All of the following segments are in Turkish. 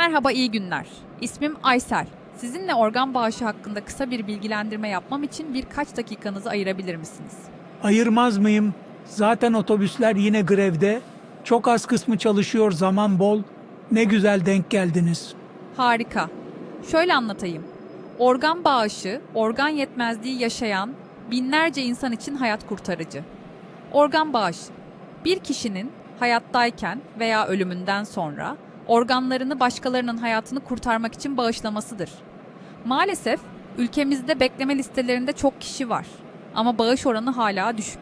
Merhaba, iyi günler. İsmim Aysel. Sizinle organ bağışı hakkında kısa bir bilgilendirme yapmam için birkaç dakikanızı ayırabilir misiniz? Ayırmaz mıyım? Zaten otobüsler yine grevde. Çok az kısmı çalışıyor, zaman bol. Ne güzel denk geldiniz. Harika. Şöyle anlatayım. Organ bağışı, organ yetmezliği yaşayan binlerce insan için hayat kurtarıcı. Organ bağışı, bir kişinin hayattayken veya ölümünden sonra organlarını başkalarının hayatını kurtarmak için bağışlamasıdır. Maalesef ülkemizde bekleme listelerinde çok kişi var ama bağış oranı hala düşük.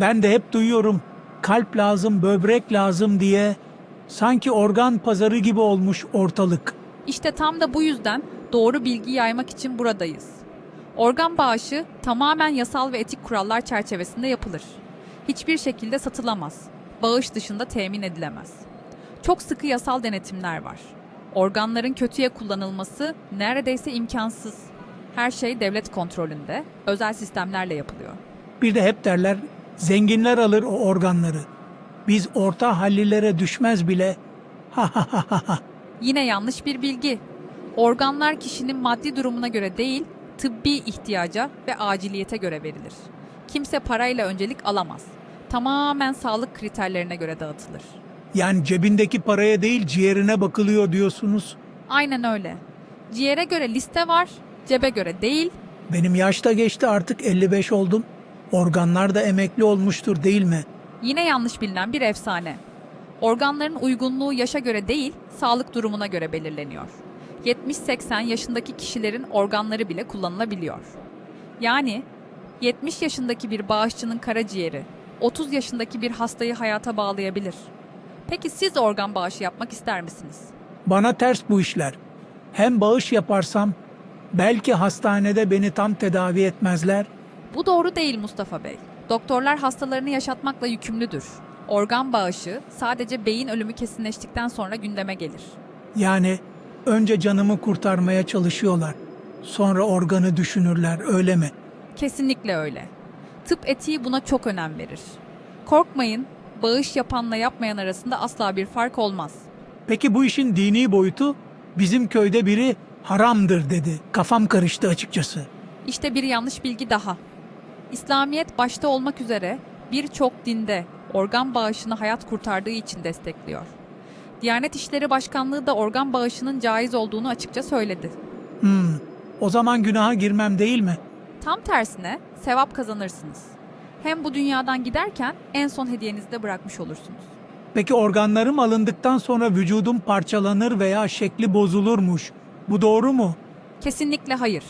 Ben de hep duyuyorum. Kalp lazım, böbrek lazım diye. Sanki organ pazarı gibi olmuş ortalık. İşte tam da bu yüzden doğru bilgi yaymak için buradayız. Organ bağışı tamamen yasal ve etik kurallar çerçevesinde yapılır. Hiçbir şekilde satılamaz. Bağış dışında temin edilemez. Çok sıkı yasal denetimler var. Organların kötüye kullanılması neredeyse imkansız. Her şey devlet kontrolünde, özel sistemlerle yapılıyor. Bir de hep derler, zenginler alır o organları. Biz orta hallilere düşmez bile. Ha ha ha ha ha. Yine yanlış bir bilgi. Organlar kişinin maddi durumuna göre değil, tıbbi ihtiyaca ve aciliyete göre verilir. Kimse parayla öncelik alamaz. Tamamen sağlık kriterlerine göre dağıtılır. Yani cebindeki paraya değil ciğerine bakılıyor diyorsunuz. Aynen öyle. Ciğere göre liste var, cebe göre değil. Benim yaş da geçti artık 55 oldum. Organlar da emekli olmuştur değil mi? Yine yanlış bilinen bir efsane. Organların uygunluğu yaşa göre değil, sağlık durumuna göre belirleniyor. 70-80 yaşındaki kişilerin organları bile kullanılabiliyor. Yani 70 yaşındaki bir bağışçının karaciğeri 30 yaşındaki bir hastayı hayata bağlayabilir. Peki siz organ bağışı yapmak ister misiniz? Bana ters bu işler. Hem bağış yaparsam belki hastanede beni tam tedavi etmezler. Bu doğru değil Mustafa Bey. Doktorlar hastalarını yaşatmakla yükümlüdür. Organ bağışı sadece beyin ölümü kesinleştikten sonra gündeme gelir. Yani önce canımı kurtarmaya çalışıyorlar. Sonra organı düşünürler öyle mi? Kesinlikle öyle. Tıp etiği buna çok önem verir. Korkmayın, bağış yapanla yapmayan arasında asla bir fark olmaz. Peki bu işin dini boyutu bizim köyde biri haramdır dedi. Kafam karıştı açıkçası. İşte bir yanlış bilgi daha. İslamiyet başta olmak üzere birçok dinde organ bağışını hayat kurtardığı için destekliyor. Diyanet İşleri Başkanlığı da organ bağışının caiz olduğunu açıkça söyledi. Hmm, o zaman günaha girmem değil mi? Tam tersine sevap kazanırsınız. Hem bu dünyadan giderken en son hediyenizi de bırakmış olursunuz. Peki organlarım alındıktan sonra vücudum parçalanır veya şekli bozulurmuş. Bu doğru mu? Kesinlikle hayır.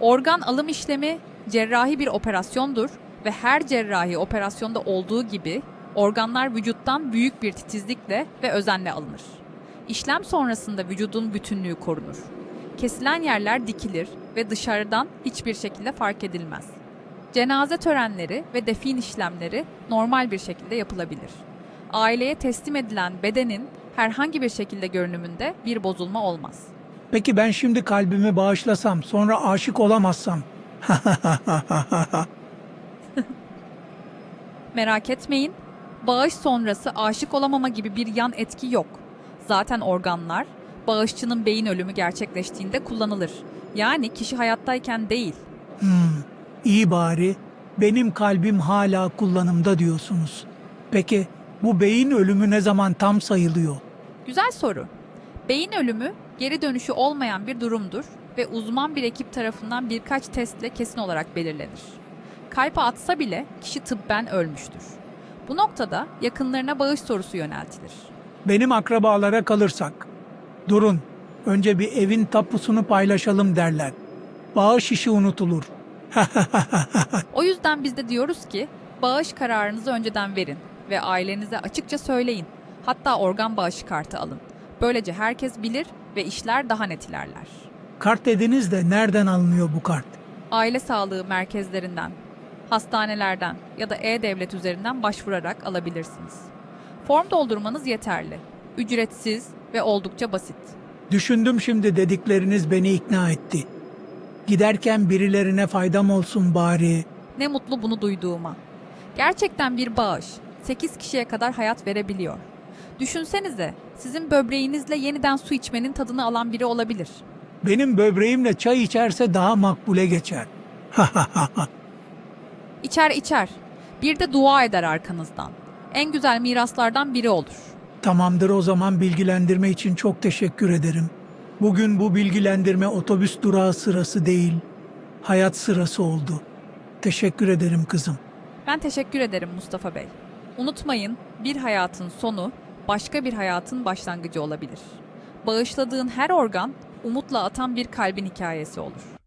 Organ alım işlemi cerrahi bir operasyondur ve her cerrahi operasyonda olduğu gibi organlar vücuttan büyük bir titizlikle ve özenle alınır. İşlem sonrasında vücudun bütünlüğü korunur. Kesilen yerler dikilir ve dışarıdan hiçbir şekilde fark edilmez. Cenaze törenleri ve defin işlemleri normal bir şekilde yapılabilir. Aileye teslim edilen bedenin herhangi bir şekilde görünümünde bir bozulma olmaz. Peki ben şimdi kalbimi bağışlasam sonra aşık olamazsam? Merak etmeyin. Bağış sonrası aşık olamama gibi bir yan etki yok. Zaten organlar bağışçının beyin ölümü gerçekleştiğinde kullanılır. Yani kişi hayattayken değil. Hmm, iyi bari. Benim kalbim hala kullanımda diyorsunuz. Peki bu beyin ölümü ne zaman tam sayılıyor? Güzel soru. Beyin ölümü geri dönüşü olmayan bir durumdur ve uzman bir ekip tarafından birkaç testle kesin olarak belirlenir. Kalp atsa bile kişi tıbben ölmüştür. Bu noktada yakınlarına bağış sorusu yöneltilir. Benim akrabalara kalırsak. Durun, önce bir evin tapusunu paylaşalım derler. Bağış işi unutulur. O yüzden biz de diyoruz ki bağış kararınızı önceden verin ve ailenize açıkça söyleyin. Hatta organ bağışı kartı alın. Böylece herkes bilir ve işler daha net ilerler. Kart dediniz de nereden alınıyor bu kart? Aile sağlığı merkezlerinden, hastanelerden ya da e-devlet üzerinden başvurarak alabilirsiniz. Form doldurmanız yeterli. Ücretsiz ve oldukça basit. Düşündüm şimdi dedikleriniz beni ikna etti. Giderken birilerine faydam olsun bari. Ne mutlu bunu duyduğuma. Gerçekten bir bağış 8 kişiye kadar hayat verebiliyor. Düşünsenize, sizin böbreğinizle yeniden su içmenin tadını alan biri olabilir. Benim böbreğimle çay içerse daha makbule geçer. İçer içer. Bir de dua eder arkanızdan. En güzel miraslardan biri olur. Tamamdır o zaman bilgilendirme için çok teşekkür ederim. Bugün bu bilgilendirme otobüs durağı sırası değil, hayat sırası oldu. Teşekkür ederim kızım. Ben teşekkür ederim Mustafa Bey. Unutmayın, bir hayatın sonu başka bir hayatın başlangıcı olabilir. Bağışladığın her organ umutla atan bir kalbin hikayesi olur.